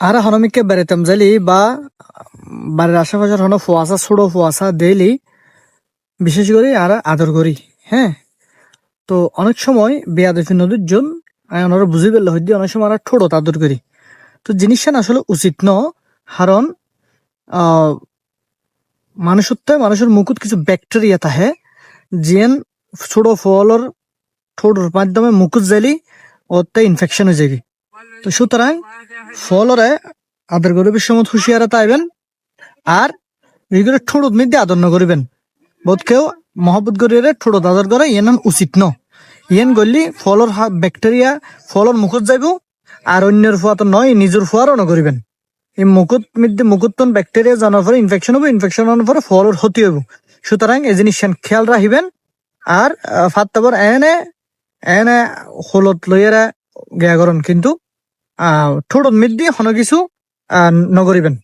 আর হনমিকে বেড়াতাম যাইলি বা বাড়ির আশেপাশের হন ফুয়াশা ছোড়ো ফুয়াশা দেইলি বিশেষ করে আর আদর করি হ্যাঁ? তো অনেক সময় বেয়া বেয়াদফি নদীর জন ওনারা বুঝি পেলে হইতে অনেক সময় আর ঠোঁট আদর করি। তো জিনিসটা আসলে উচিত ন কারণ আহ, মানুষের মুখত কিছু ব্যাকটেরিয়া থাকে যেন ছোট ফলর ঠোঁটের মাধ্যমে মুকুট যাইলি ওতে ইনফেকশন হয়ে যাবি। তো সুতরাং ফলরে আদর গরিবের সময় হুঁশিয়ারে তাইবেন আর করে ঠোঁট মধ্যে আদর ন করিবেন। বোধ কেউ মহব্বত করিয়ে ঠোঁট আদর করে ইয়েন উচিত ন। ইয়েন গলি ফলর ব্যাকটেরিয়া ফলর মুখত যাইব আর অন্যের ফুয়া তো নয়, নিজের ফুয়ারও ন করিবেন। এই মুকুট মধ্যে মুকুটন ব্যাকটেরিয়া জানার পরে ইনফেকশন হবে ইনফেকশন হওয়ার পরে ফলর ক্ষতি হইব। সুতরাং এই জিনিস খেয়াল রাখিবেন আর ফাত্তাবর এনে এনে হলত লইয়েরা গেয়া করেন। কিন্তু আহ মিদ দিয়ে হন কিছু নগরিবেন